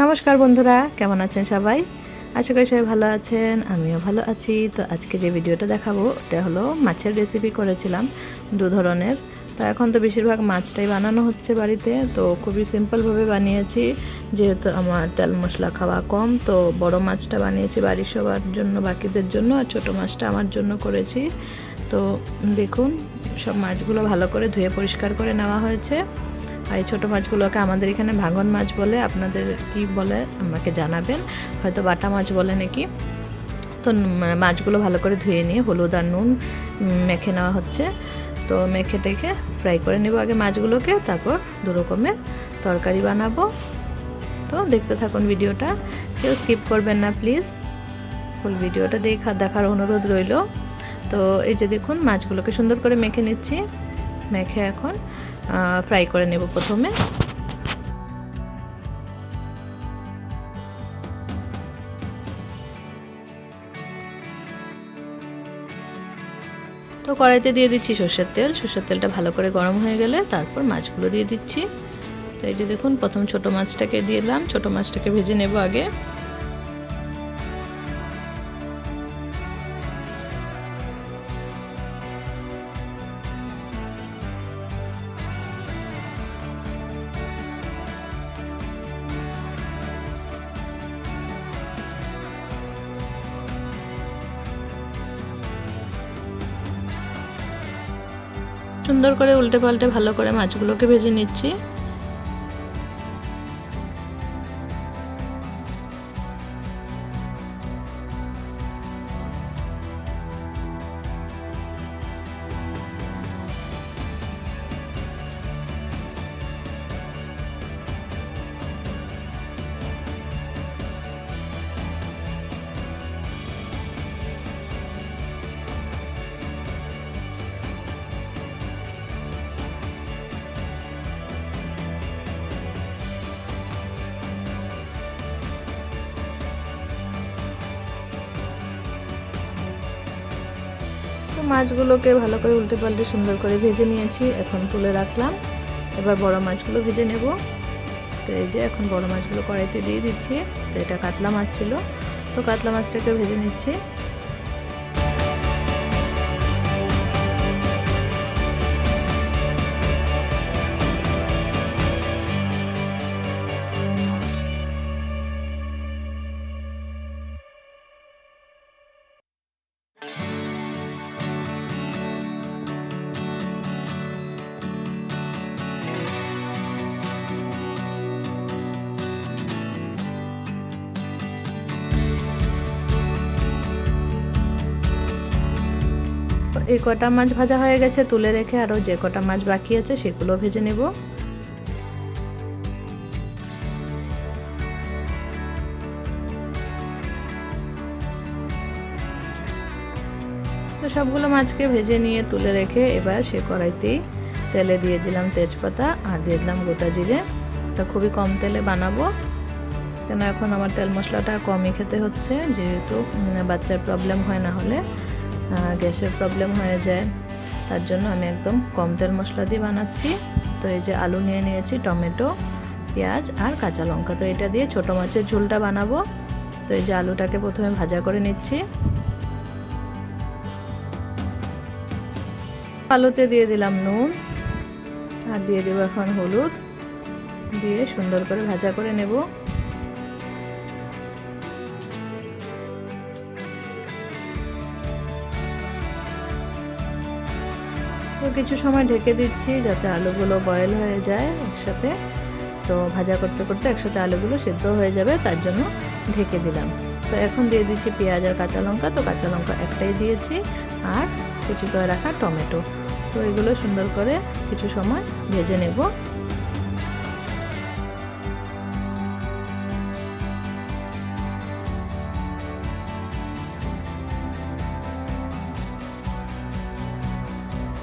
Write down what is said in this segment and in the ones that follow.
নমস্কার বন্ধুরা, কেমন আছেন সবাই? আশা করি সবাই ভালো আছেন, আমিও ভালো আছি। তো আজকে যে ভিডিওটা দেখাবো, ওটা হলো মাছের রেসিপি করেছিলাম দু ধরনের। তো এখন তো বেশিরভাগ মাছটাই বানানো হচ্ছে বাড়িতে, তো খুবই সিম্পলভাবে বানিয়েছি। যেহেতু আমার তেল মশলা খাওয়া কম, তো বড় মাছটা বানিয়েছি বাড়ির সবার জন্য, বাকিদের জন্য, আর ছোটো মাছটা আমার জন্য করেছি। তো দেখুন, সব মাছগুলো ভালো করে ধুয়ে পরিষ্কার করে নেওয়া হয়েছে। আর এই ছোটো মাছগুলোকে আমাদের এখানে ভাঙন মাছ বলে আপনাদের কি বলে আমাকে জানাবেন। হয়তো বাটা মাছ বলে নাকি। তো মাছগুলো ভালো করে ধুয়ে নিয়ে হলুদ আর নুন মেখে নেওয়া হচ্ছে। তো মেখে টেখে ফ্রাই করে নেব আগে মাছগুলোকে, তারপর দু রকমের তরকারি বানাবো। তো দেখতে থাকুন ভিডিওটা। কেউ স্কিপ করবেন না, প্লিজ। ফুল ভিডিওটা দেখা, দেখার অনুরোধ রইল। তো এই যে দেখুন, মাছগুলোকে সুন্দর করে মেখে নিচ্ছি। মেখে এখন ফ্রাই করে নেব প্রথমে। তো কড়াইতে দিয়ে দিচ্ছি সর্ষের তেল। সর্ষের তেলটা ভালো করে গরম হয়ে গেলে তারপর মাছগুলো দিয়ে দিচ্ছি। তো এই যে দেখুন, প্রথম ছোট মাছটাকে দিয়ে দিলাম। ছোট মাছটাকে ভেজে নেব আগে। সুন্দর করে উল্টে পাল্টে ভালো করে মাছগুলোকে ভেজে নিচ্ছি। মাছগুলোকে ভালো করে উল্টে পাল্টে সুন্দর করে ভেজে নিয়েছি, এখন তুলে রাখলাম। এবার বড় মাছগুলো ভেজে নেব। তো এই যে এখন বড় মাছগুলো কড়াইতে দিয়ে দিচ্ছি। তো এটা কাতলা মাছ ছিল। তো কাতলা মাছটাকে ভেজে নিচ্ছি। এই কটা মাছ ভাজা হয়ে গেছে, তুলে রেখে আরও যে কটা মাছ বাকি আছে সেগুলো ভেজে নেব। তো সবগুলো মাছকে ভেজে নিয়ে তুলে রেখে এবার সে কড়াইতেই তেলে দিয়ে দিলাম তেজপাতা আর দিয়ে দিলাম গোটা জিরে। তা খুবই কম তেলে বানাবো, কেন এখন আমার তেল মশলাটা কমই খেতে হচ্ছে, যেহেতু বাচ্চার প্রবলেম হয় না হলে। গ্যাসের প্রবলেম হয়ে যায়। তার জন্য আমি একদম কম তেল মশলা দিয়ে বানাচ্ছি। তো এই যে আলু নিয়ে নিয়েছি, টমেটো, পেঁয়াজ আর কাঁচা লঙ্কা। তো এটা দিয়ে ছোটো মাছের ঝোলটা বানাবো। তো এই যে আলুটাকে প্রথমে ভাজা করে নিচ্ছি। আলুতে দিয়ে দিলাম নুন আর দিয়ে দেবো এখন হলুদ। দিয়ে সুন্দর করে ভাজা করে নেব। তো কিছু সময় ঢেকে দিচ্ছি যাতে আলুগুলো বয়েল হয়ে যায় একসাথে। তো ভাজা করতে করতে একসাথে আলুগুলো সেদ্ধ হয়ে যাবে, তার জন্য ঢেকে দিলাম। তো এখন দিয়ে দিচ্ছি পেঁয়াজ আর কাঁচা লঙ্কা, তো কাঁচা লঙ্কা একটাই দিয়েছি। আর কুচি করে রাখা টমেটো। তো এগুলো সুন্দর করে কিছু সময় ভেজে নেব।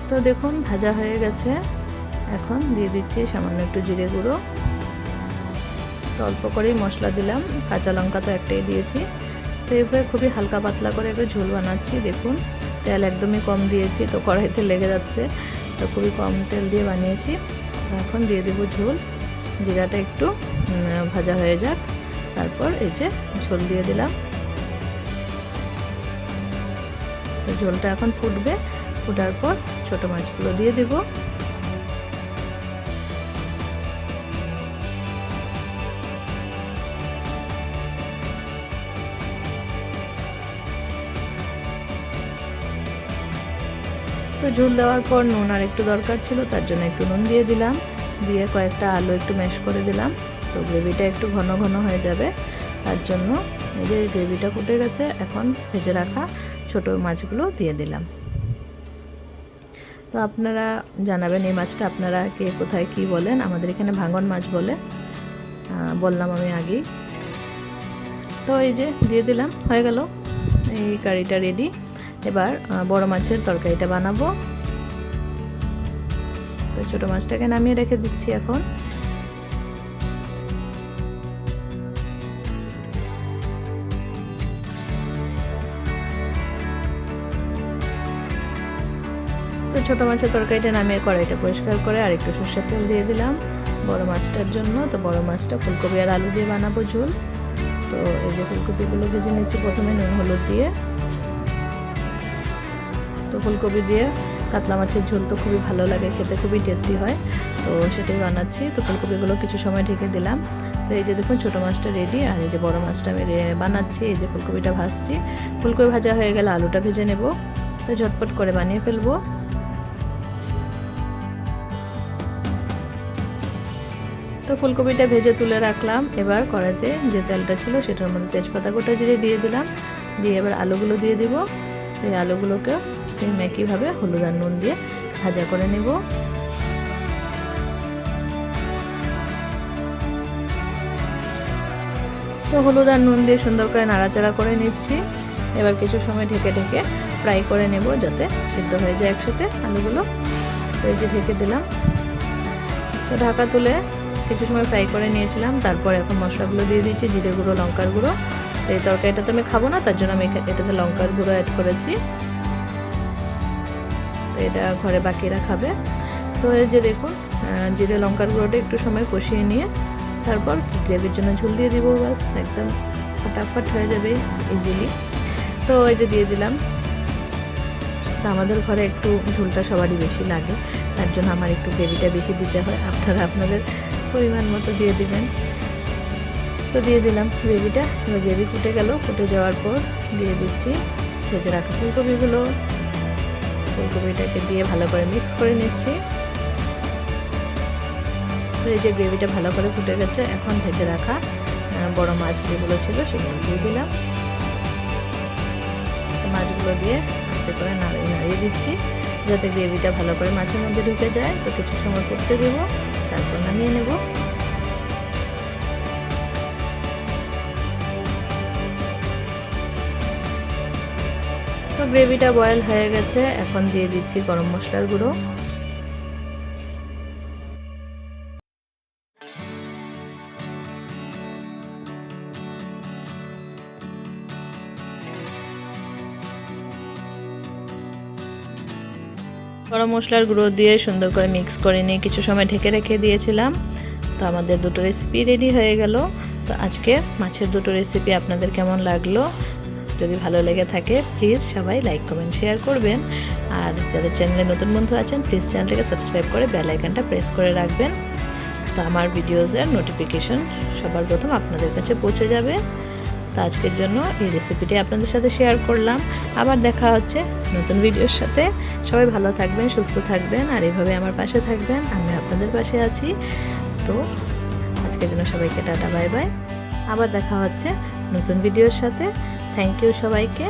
তো দেখুন, ভাজা হয়ে গেছে। এখন দিয়ে দিচ্ছি সামান্য একটু জিরে গুঁড়ো। তো অল্প করেই মশলা দিলাম। কাঁচা লঙ্কা তো একটাই দিয়েছি। তো এবার খুবই হালকা পাতলা করে একটু ঝোল বানাচ্ছি। দেখুন, তেল একদমই কম দিয়েছি, তো কড়াইতে লেগে যাচ্ছে। তো খুবই কম তেল দিয়ে বানিয়েছি। এখন দিয়ে দেবো ঝোল। জিরাটা একটু ভাজা হয়ে যাক। তারপর এই যে ঝোল দিয়ে দিলাম। তো ঝোলটা এখন ফুটবে। ফুটার পর ছোট মাছগুলো দিয়ে দিব। তো ঝোল দেওয়ার পর নুন আর একটু দরকার ছিল, তার জন্য একটু নুন দিয়ে দিলাম। দিয়ে কয়েকটা আলু একটু ম্যাশ করে দিলাম। তো গ্রেভিটা একটু ঘন ঘন হয়ে যাবে। তার জন্য এই যে গ্রেভিটা ফুটে গেছে, এখন ভেজে রাখা ছোট মাছগুলো দিয়ে দিলাম। তো আপনারা জানাবেন এই মাছটা আপনারা কে, কোথায়, কি বলেন। আমাদের এখানে ভাঙন মাছ বলে। বললাম আমি আগেই। তো এই যে দিয়ে দিলাম, হয়ে গেল। এই কারিটা রেডি এবার বড় মাছের তরকারিটা বানাবো। তো ছোটো মাছটাকে নামিয়ে রেখে দিচ্ছি এখন। ছোটো মাছের তরকারিটা নামিয়ে কড়াইটা পরিষ্কার করে আর একটু সর্ষের তেল দিয়ে দিলাম। বড় মাছটার জন্য তো বড় মাছটা ফুলকপি আর আলু দিয়ে বানাবো ঝোল। তো এই যে ফুলকপিগুলো ভেজে নিচ্ছি প্রথমে নুন, হলুদ দিয়ে। তো ফুলকপি দিয়ে কাতলা মাছের ঝোল তো খুবই ভালো লাগে, খেতে খুবই টেস্টি হয়। তো সেটাই বানাচ্ছি। তো ফুলকপিগুলো কিছু সময় ঢেকে দিলাম। তো এই যে দেখুন ছোটো মাছটা রেডি আর এই যে বড় মাছটা আমি বানাচ্ছি, এই যে ফুলকপিটা ভাজছি। ফুলকপি ভাজা হয়ে গেলে আলুটা ভেজে নেব। তো ঝটপট করে বানিয়ে ফেলব। তো ফুলকপিটা ভেজে তুলে রাখলাম। এবার কড়াইতে যে তেলটা ছিল সেটার মধ্যে তেজপাতা গোটা জিরে দিয়ে দিলাম। দিয়ে এবার আলুগুলো দিয়ে দিব। তো এই আলুগুলোকে সেম একইভাবে হলুদ আর নুন দিয়ে ভাজা করে নেব। তো হলুদ আর নুন দিয়ে সুন্দর করে নাড়াচাড়া করে নিচ্ছি। এবার কিছু সময় ঢেকে ঢেকে ফ্রাই করে নেব যাতে সিদ্ধ হয়ে যায় একসাথে আলুগুলো। তো এই যে ঢেকে দিলাম। তো ঢাকা তুলে কিছু সময় ফ্রাই করে নিয়েছিলাম, তারপর এখন মশলাগুলো দিয়ে দিচ্ছি জিরে গুঁড়ো, লঙ্কার গুঁড়ো। এই তরকারিটা তো আমি খাব না, তার জন্য আমি এটাতে লঙ্কার গুঁড়ো অ্যাড করেছি। তো এটা ঘরে বাকিরা খাবে। তো এই যে দেখুন জিরে, লঙ্কার গুঁড়োটা একটু সময় কষিয়ে নিয়ে তারপর গ্রেভির জন্য ঝুল দিয়ে দিব বাস একদম ফটাফট হয়ে যাবে ইজিলি তো এই যে দিয়ে দিলাম। তো আমাদের ঘরে একটু ঝুলটা সবারই বেশি লাগে, তার জন্য আমার একটু গ্রেভিটা বেশি দিতে হয়। আপনারা আপনাদের পরিমাণ মতো দিয়ে দিবেন। তো দিয়ে দিলাম গ্রেভিটা। এবার গ্রেভি ফুটে গেল। ফুটে যাওয়ার পর দিয়ে দিচ্ছি ভেজে রাখা ফুলকপিগুলো। ফুলকপিটাকে দিয়ে ভালো করে মিক্স করে নিচ্ছি। তো এই যে গ্রেভিটা ভালো করে ফুটে গেছে, এখন ভেজে রাখা বড় মাছ যেগুলো ছিল সেগুলো দিয়ে দিলাম। মাছগুলো দিয়ে আস্তে করে নাড়িয়ে নাড়িয়ে দিচ্ছি। যাতে গ্রেভিটা ভালো করে মাছের মধ্যে ঢুকে যায়। তো কিছু সময় করতে দেবো। তারপর গ্রেভিটা বয়েল হয়ে গেছে, এখন দিয়ে দিচ্ছি গরম মশলার গুঁড়ো। গরম মশলার গুঁড়ো দিয়ে সুন্দর করে মিক্স করে নিয়ে কিছু সময় ঢেকে রেখে দিয়েছিলাম। তো আমাদের দুটো রেসিপি রেডি হয়ে গেল। তো আজকে মাছের দুটো রেসিপি আপনাদের কেমন লাগল? যদি ভালো লেগে থাকে প্লিজ সবাই লাইক কমেন্ট শেয়ার করবেন। আর যাদের চ্যানেলে নতুন বন্ধু আছেন প্লিজ চ্যানেলটাকে সাবস্ক্রাইব করে বেল আইকনটা প্রেস করে রাখবেন। তো আমার ভিডিওসের নোটিফিকেশন সবার প্রথম আপনাদের কাছে পৌঁছে যাবে। তো আজকের জন্য এই রেসিপিটি আপনাদের সাথে শেয়ার করলাম। আবার দেখা হচ্ছে নতুন ভিডিওর সাথে। সবাই ভালো থাকবেন, সুস্থ থাকবেন, আর এভাবে আমার পাশে থাকবেন। আমি আপনাদের পাশে আছি। তো আজকের জন্য সবাইকে টাটা বাই বাই আবার দেখা হচ্ছে নতুন ভিডিওর সাথে। থ্যাংক ইউ সবাইকে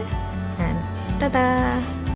হ্যাঁ টাটা।